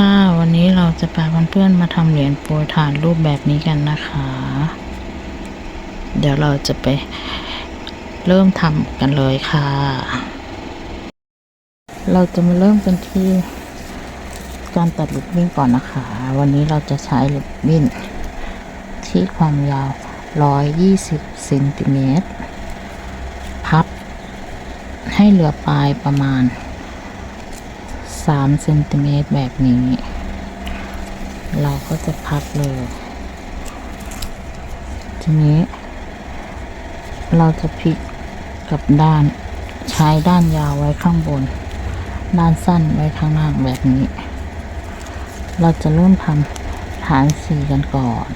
ค่ะ วันนี้เราจะพาเพื่อนๆมาทำเหรียญโปรยทานรูปแบบนี้กันนะคะ เดี๋ยวเราจะไปเริ่มทำกันเลยค่ะ เราจะมาเริ่มกันที่การตัดริบบิ้นก่อนนะคะ วันนี้เราจะใช้ริบบิ้นที่ความยาว 120เซนติเมตรพับให้เหลือปลายประมาณ 3เซนติเมตรแบบนี้ เราก็จะพับเลย ทีนี้ เราจะพลิกกับด้านใช้ด้านยาวไว้ข้างบน ด้านสั้นไว้ข้างล่างแบบนี้ เราจะเริ่มทำฐานสีกันก่อน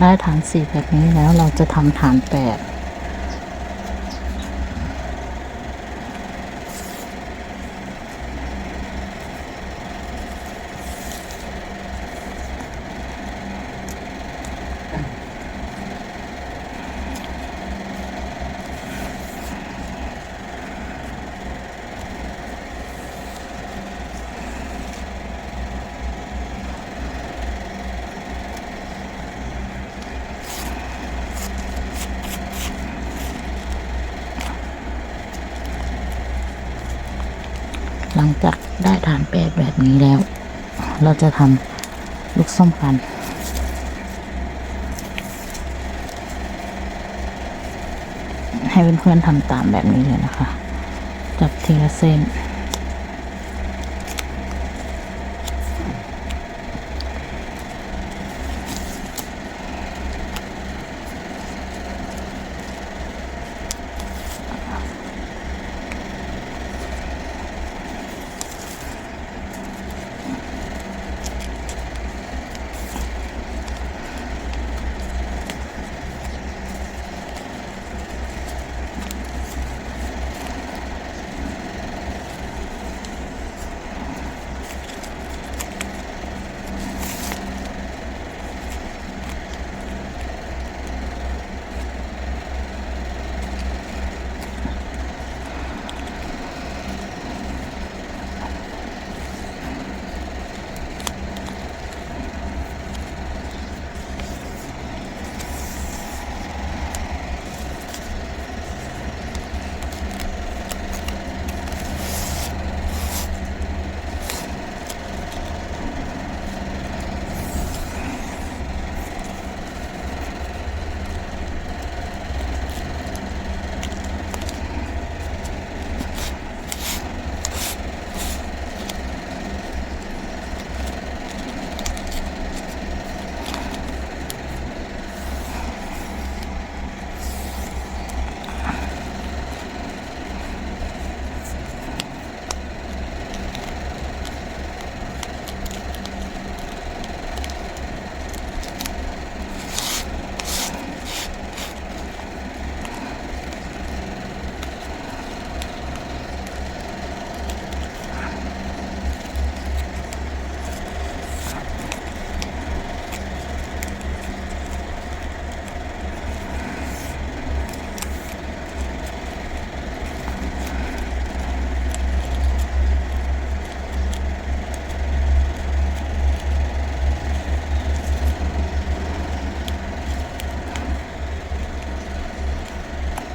ได้ฐานสี่แบบนี้แล้วเราจะทำฐานแปด ได้ฐานแปดแบบนี้แล้ว เราจะทำลูกส้มกัน ให้เพื่อนๆทำตามแบบนี้เลยนะคะ จับทีละเส้น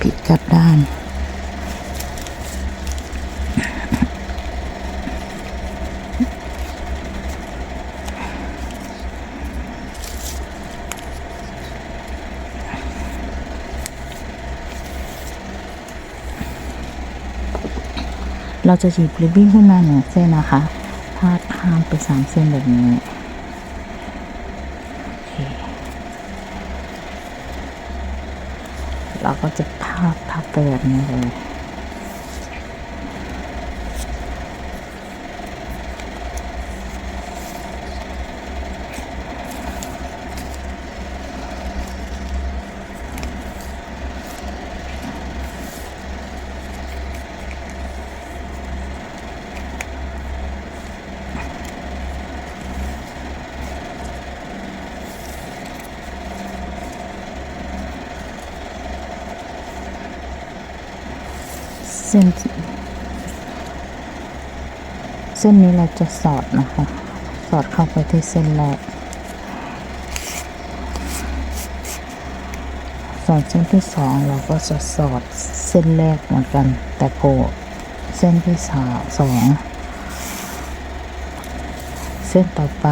ผิดกลับด้านเราจะฉีกริบบิ้นขึ้นมาหนึ่งเส้นนะคะ พาดข้ามไปสามเส้นแบบนี้โอเคเราก็จะพาดทับไป แบบนี้เลย ส้น เส้นนี้เราจะสอดนะคะ สอดเข้าไปที่เส้นแรกส่วนเส้นที่สองเราก็จะสอดเส้นแรกเหมือนกัน แต่โผล่เส้นที่สามสองเส้นต่อไป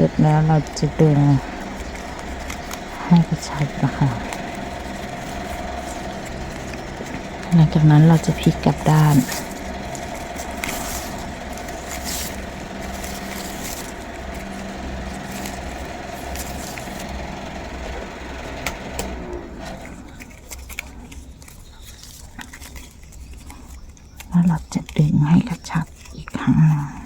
สร็จแล้วเราจะดึงให้กระชับนะคะหลังจากนั้นเราจะพลิกกลับด้าน แล้วเราจะดึงให้กระชับอีกครั้งหนึ่ง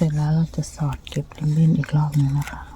เสร็จแล้วเราจะสอดเก็บริบบิ้นอีกรอบหนึงนะคะ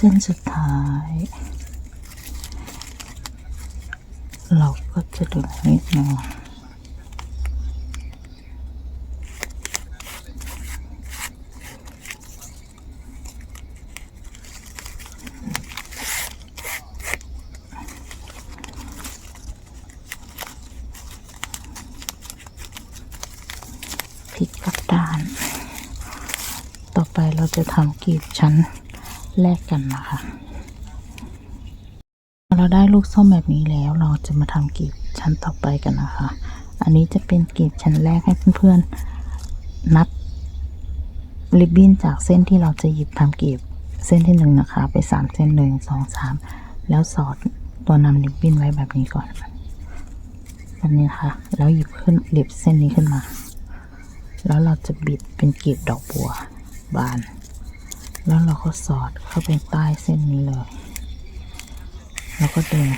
เส้นสุดท้าย เราก็จะดึงนิดหนึงพลิกกลับด้าน ต่อไปเราจะทำกรีบชั้น แรกกันนะคะ เราได้ลูกส้มแบบนี้แล้วเราจะมาทำกรีบชั้นต่อไปกันนะคะ อันนี้จะเป็นกรีบชั้นแรกให้เพื่อนๆนัดริบบิ้นจากเส้นที่เราจะหยิบทำกรีบเส้นที่หนึ่งนะคะ ไปสามเส้นหนึ่งสองสามแล้วสอดตัวนำริบบิ้นไว้แบบนี้ก่อนแบบนี้นะคะแล้วหยิบขึ้นหลิบเส้นนี้ขึ้นมา แล้วเราจะบิดเป็นกลีบดอกบัวบาน แล้วเราก็สอดเข้าไปใต้เส้นนี้เลย แล้วก็ดึง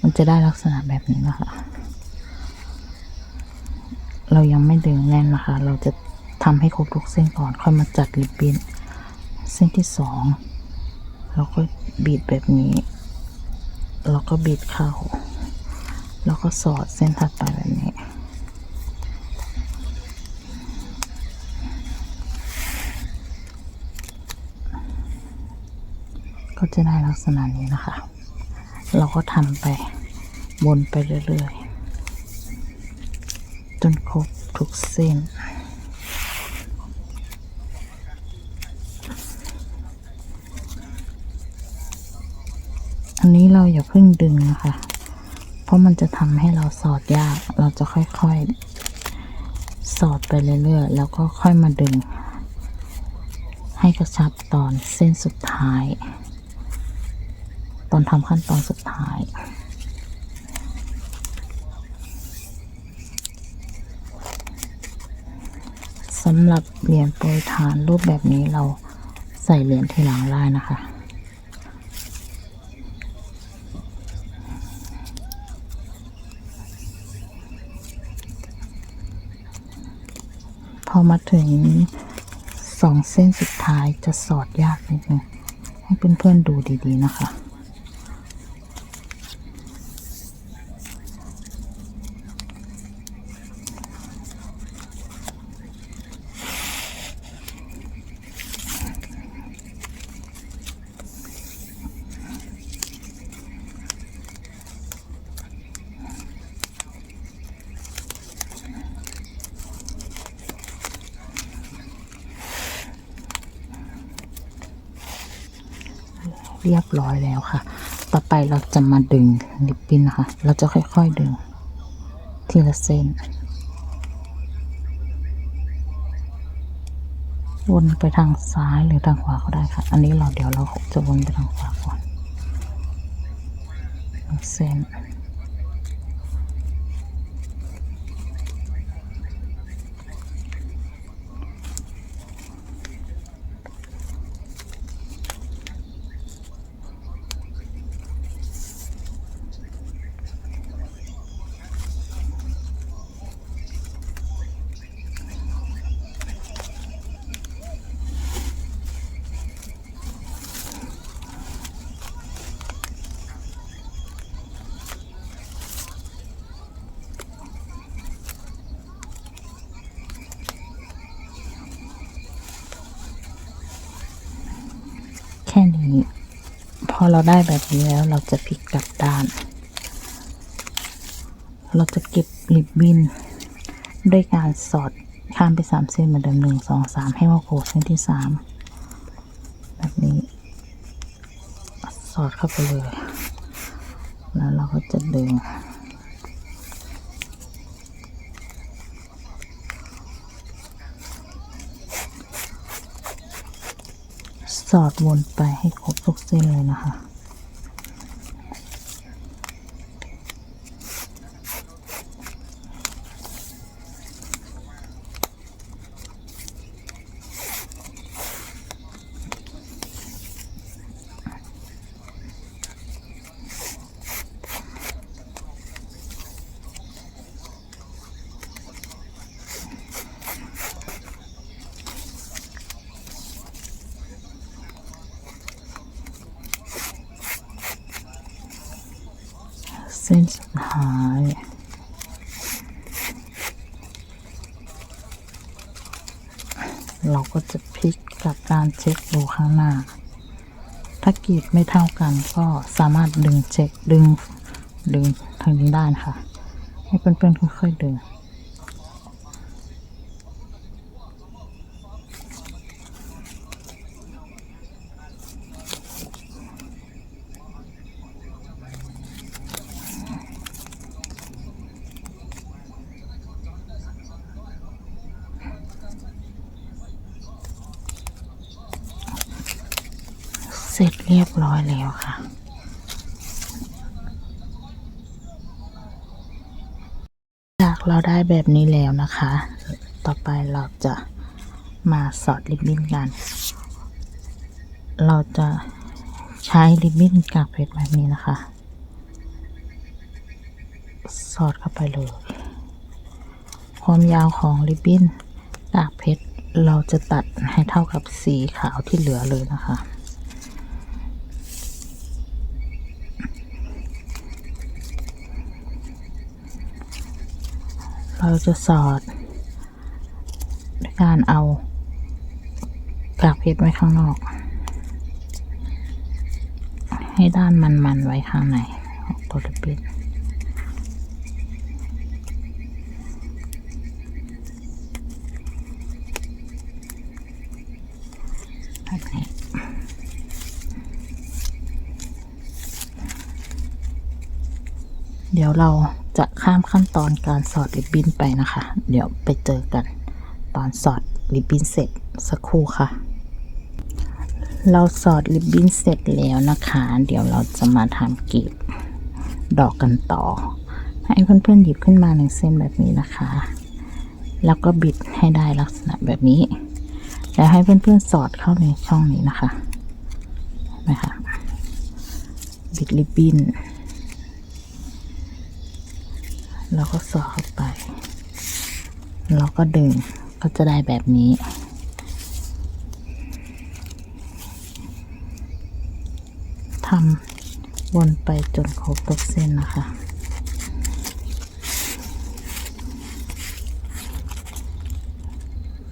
มันจะได้ลักษณะแบบนี้นะคะ เรายังไม่ดึงแน่นนะคะ เราจะทำให้ครบทุกเส้นก่อน ค่อยมาจัดริบบิ้นเส้นที่สองเราก็บีดแบบนี้ แล้วก็บีดเข้า แล้วก็สอดเส้นถัดไปแบบนี้ ก็จะได้ลักษณะนี้นะคะ เราก็ทำไปวนไปเรื่อยๆ จนครบทุกเส้นอันนี้เราอย่าเพิ่งดึงนะคะ เพราะมันจะทำให้เราสอดยาก เราจะค่อยๆ สอดไปเรื่อยๆ แล้วก็ค่อยมาดึง ให้กระชับตอนเส้นสุดท้าย อนทำขั้นตอนสุดท้ายสำหรับเหรียญโปรยทานรูปแบบนี้เราใส่เหรียญทีหลังได้นะคะพอมาถึงสองเส้นสุดท้ายจะสอดยากนิดนึงให้เพื่อนๆดูดีๆนะคะ เร้อยแล้วค่ะ ต่อไปเราจะมาดึงลิปปิ้นนะคะ เราจะค่อยๆดึง ทีละเส้น วนไปทางซ้ายหรือทางขวาก็ได้ค่ะ อันนี้เราเดี๋ยวเราจะวนไปทางขวาก่อนเส้น แค่นี้ พอ เราได้แบบนี้แล้วเราจะพลิกกลับด้าน เราจะเก็บริบบิ้นด้วยการสอดข้ามไปสามเส้นเหมือนเดิมหนึ่งสองสามให้มาโผล่เส้นที่สามแบบนี้ สอดเข้าไปเลย แล้วเราก็จะดึง ส อดวนไปให้ครบทุกเส้นเลยนะคะ เส้นสุดท้ายเราก็จะพลิกกับการเช็คดูข้างหน้า ถ้ากรีดไม่เท่ากันก็สามารถดึงเช็คดึงดึงทางนี้ได้นะคะ ให้เพื่อนๆค่อยๆดึง เสร็จเรียบร้อยแล้วค่ะ จากเราได้ แบบนี้แล้วนะคะ ต่อไปเราจะมาสอดริบบิ้นกัน เราจะใช้ริบบิ้นกากเพชรแบบนี้นะคะ สอดเข้าไปเลย ความยาวของริบบิ้นกากเพชรเราจะตัดให้เท่ากับสีขาวที่เหลือเลยนะคะ เราจะสอดด้วยการเอากากเพชรไว้ข้างนอก ให้ด้านมันๆไว้ข้างในของตัวริบบิ้นแบบนี้เดี๋ยวเรา จะข้ามขั้นตอนการสอดริบบิ้นไปนะคะ เดี๋ยวไปเจอกันตอนสอดริบบิ้นเสร็จสักครู่ค่ะ เราสอดริบบิ้นเสร็จแล้วนะคะ เดี๋ยวเราจะมาทำกลีบดอกกันต่อ ให้เพื่อนๆหยิบขึ้นมาหนึ่งเส้นแบบนี้นะคะ แล้วก็บิดให้ได้ลักษณะแบบนี้ แล้วให้เพื่อนๆสอดเข้าในช่องนี้นะคะเห็นไหมคะบิดริบบิ้น แล้วก็สอดเข้าไป แล้วก็ดึงก็จะได้แบบนี้ ทำวนไปจนครบทุกเส้นนะคะ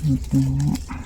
แบบนี้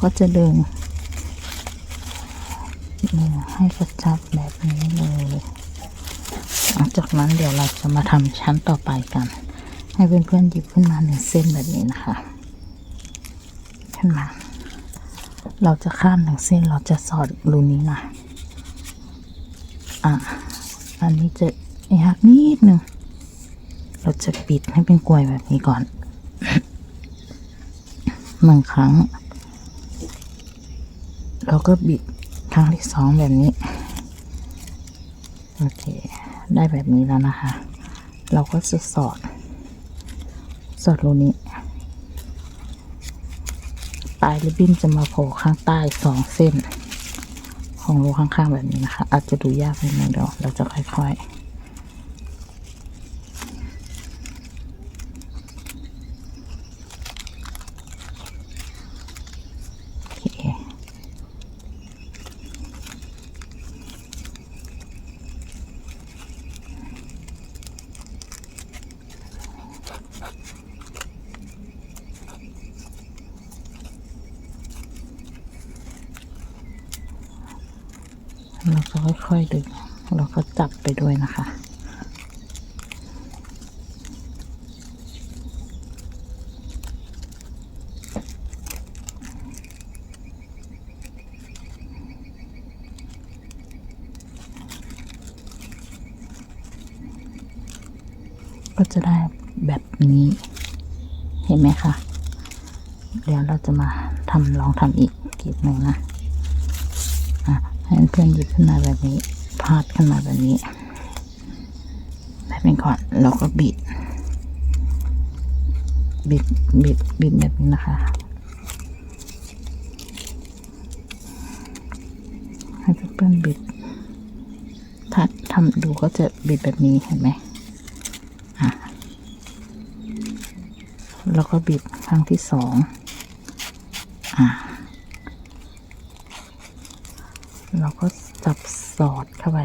ก็จะดึงให้กระชับแบบนี้เลยหลังจากนั้นเดี๋ยวเราจะมาทำชั้นต่อไปกัน ให้เพื่อนๆหยิบขึ้นมาหนึ่งเส้นแบบนี้นะคะขึ้นมา เราจะข้ามหนึ่งเส้นเราจะสอดรูนี้นะอะอันนี้จะยากนิดหนึ่งเราจะปิดให้เป็นกลวยแบบนี้ก่อนหนึ่งครั้ง เราก็บิดครั้งที่สองแบบนี้ โอเค ได้แบบนี้แล้วนะคะ เราก็จะสอด สอดรูนี้ ปลายริบบิ้นจะมาโผล่ข้างใต้สองเส้น ของรูข้างๆแบบนี้นะคะ อาจจะดูยากนิดนึงเดี๋ยวเราจะค่อยๆ ก็ค่อยๆดึงเราก็จับไปด้วยนะคะก็จะได้แบบนี้ เห็นไหมคะ เดี๋ยวเราจะมาทำลองทำอีกกีดหนึ่งนะ เพื่อนหยิบขึ้นมาแบบนี้ พาดขึ้นมาแบบนี้แบบนี้ก่อนเราก็บิด บิด บิด บิดแบบนี้นะคะ ให้เพื่อนบิด ถ้าทำดูก็จะบิดแบบนี้เห็นไหมอะแล้วก็บิดครั้งที่สองอะ เราก็จับสอดเข้าไป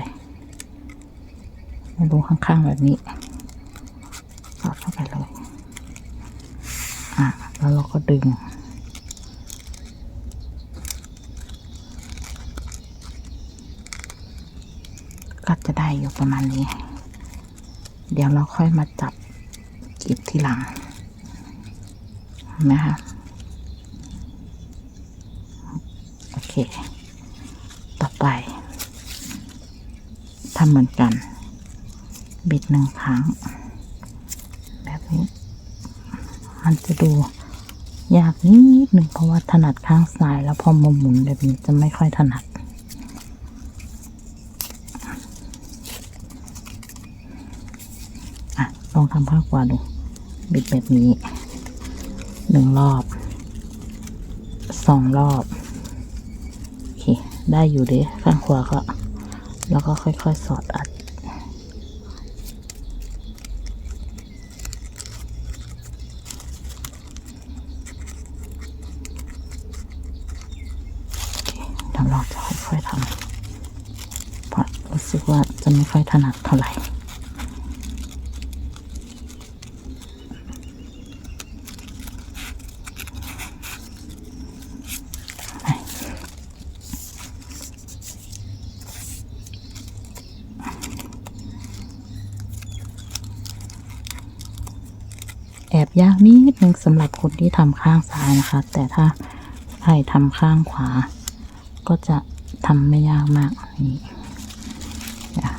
ในรูข้างๆแบบนี้ สอดเข้าไปเลย อะ แล้วเราก็ดึง ก็จะได้อยู่ประมาณนี้ เดี๋ยวเราค่อยมาจับกีบที่หลังนะคะโอเค ไปทำเหมือนกัน บิดหนึ่งครั้ง แบบนี้ มันจะดูยากนิดหนึ่งเพราะว่าถนัดข้างซ้ายแล้วพอมาหมุนแบบนี้จะไม่ค่อยถนัด อะ ลองทำข้างขวาดู บิดแบบนี้หนึ่งรอบสองรอบ ได้อยู่ดิข้างขวาก็ แล้วก็ค่อยๆ สอดอัด เดี๋ยวเราจะค่อยๆทำเพราะรู้สึกว่าจะไม่ค่อยถนัดเท่าไหร่ แอบยาก นึงสำหรับคนที่ทำข้างซ้ายนะคะ แต่ถ้าใครทำข้างขวา ก็จะทำไม่ยากมากนี่นะ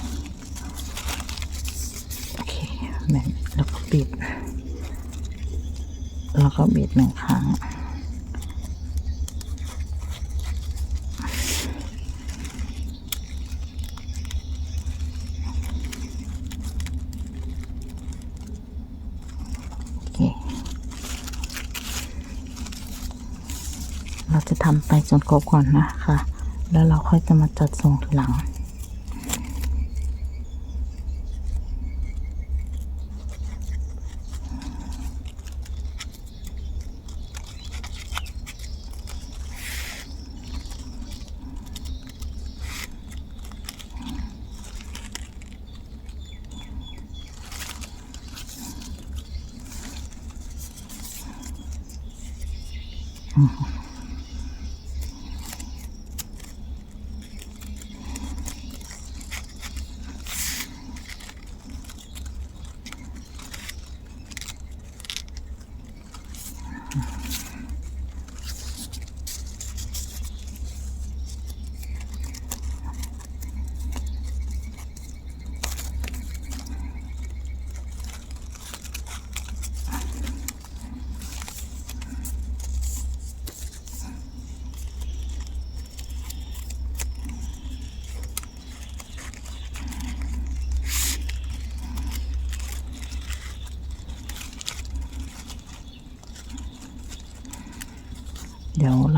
โอเคแบบแล้วก็บิด แล้วก็บิดหนึ่งครั้ง โอเค เราจะ ทำไปจนครบก่อนนะคะ แล้วเราค่อยจะมาจัดทรงทีหลัง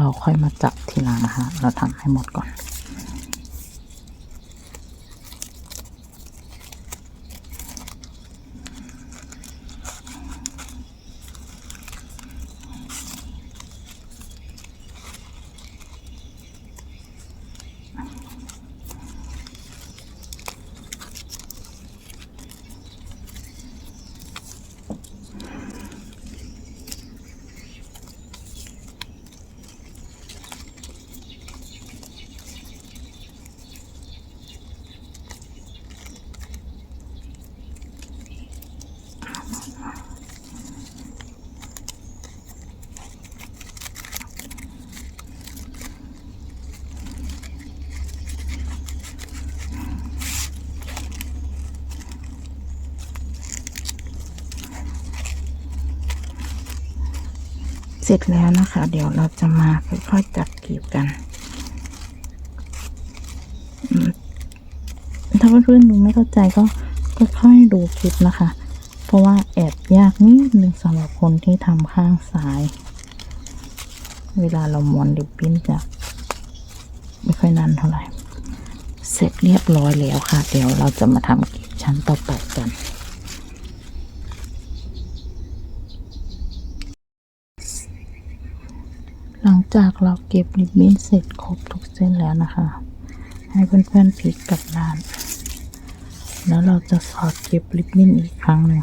เราค่อยมาจับทีหลังนะคะ เราทำให้หมดก่อน เสร็จแล้วนะคะ เดี๋ยวเราจะมาค่อยๆจัดกลีบกันถ้าเพื่อนๆดูไม่เข้าใจก็ค่อยๆดูคลิปนะคะ เพราะว่าแอบยากนิดนึงสำหรับคนที่ทำข้างซ้าย เวลาเราม้วนริบบิ้นจะไม่ค่อยนานเท่าไหร่ เสร็จเรียบร้อยแล้วค่ะ เดี๋ยวเราจะมาทำกลีบชั้นต่อไปกัน หลัง จากเราเก็บริบบิ้นเสร็จครบทุกเส้นแล้วนะคะ ให้เพื่อนๆพลิกกลับด้าน แล้วเราจะสอดเก็บริบบิ้นอีกครั้งหนึ่ง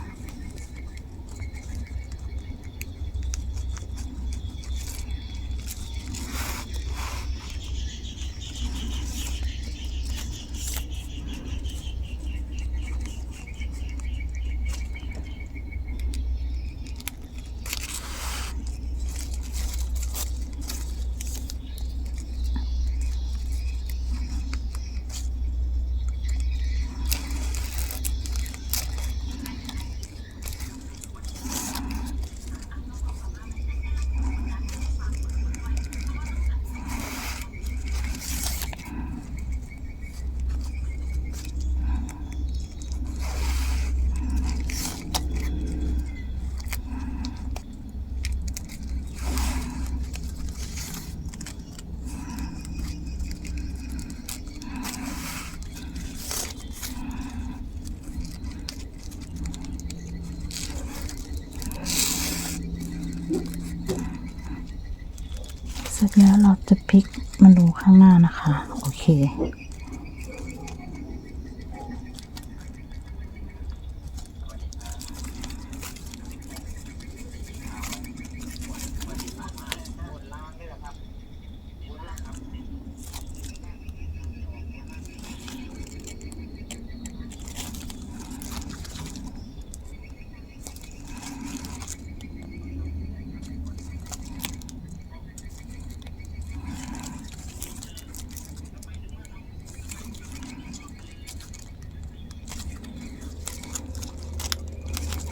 แล้วเราจะพลิกมาดูข้างหน้านะคะ โอเค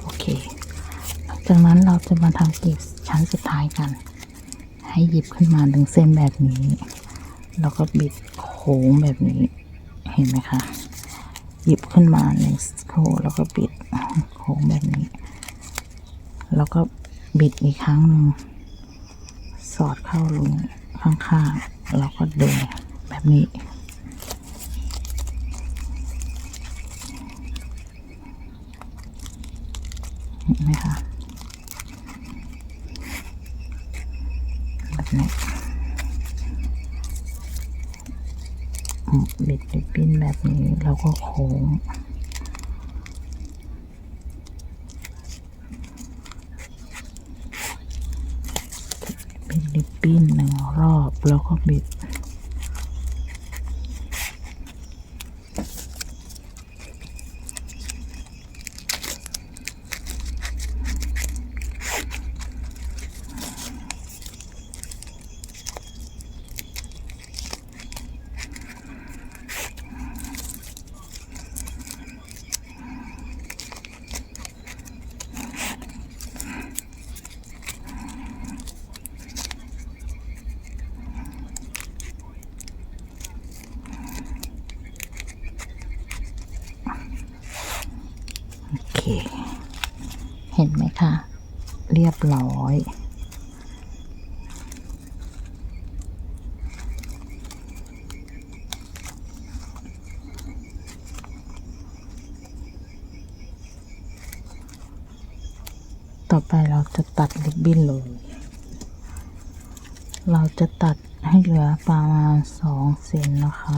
โอเค หลัง จะมาทำกลีบชั้นสุดท้ายกัน ให้หยิบขึ้นมาหนึ่งเส้นแบบนี้ แล้วก็บิดโค้งแบบนี้ เห็นไหมคะ หยิบขึ้นมาหนึ่งโค้งแล้วก็บิดโค้งแบบนี้ แล้วก็บิดอีกครั้งหนึ่งสอดเข้าลงข้างๆ แล้วก็ดึงแบบนี้ เห็นไหมคะแบบ นี่บิดริบบิ้นแบบนี้แล้วก็โค้งบิดริบบิ้นหนึ่งรอบแล้วก็บิด โอเค เห็นไหมคะ เรียบร้อยต่อไปเราจะตัดริบบิ้นเลย เราจะตัดให้เหลือประมาณสองเซนนะคะ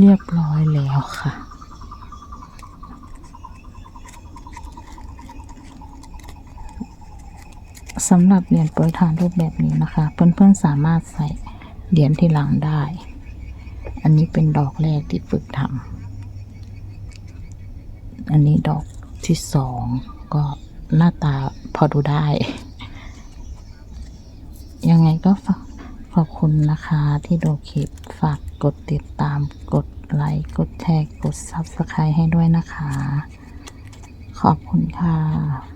เรียบร้อยแล้วค่ะ สำหรับเหรียญโปรยทานรูปแบบนี้นะคะ เพื่อนๆสามารถใส่เหรียญที่หลังได้ อันนี้เป็นดอกแรกที่ฝึกทำอันนี้ดอกที่สองก็หน้าตาพอดูได้ ยังไงก็ฝากขอบคุณนะคะที่ดูคลิปฝาก กดติดตาม กดไลค์ กดแชร์ กด Subscribe ให้ด้วยนะคะ ขอบคุณค่ะ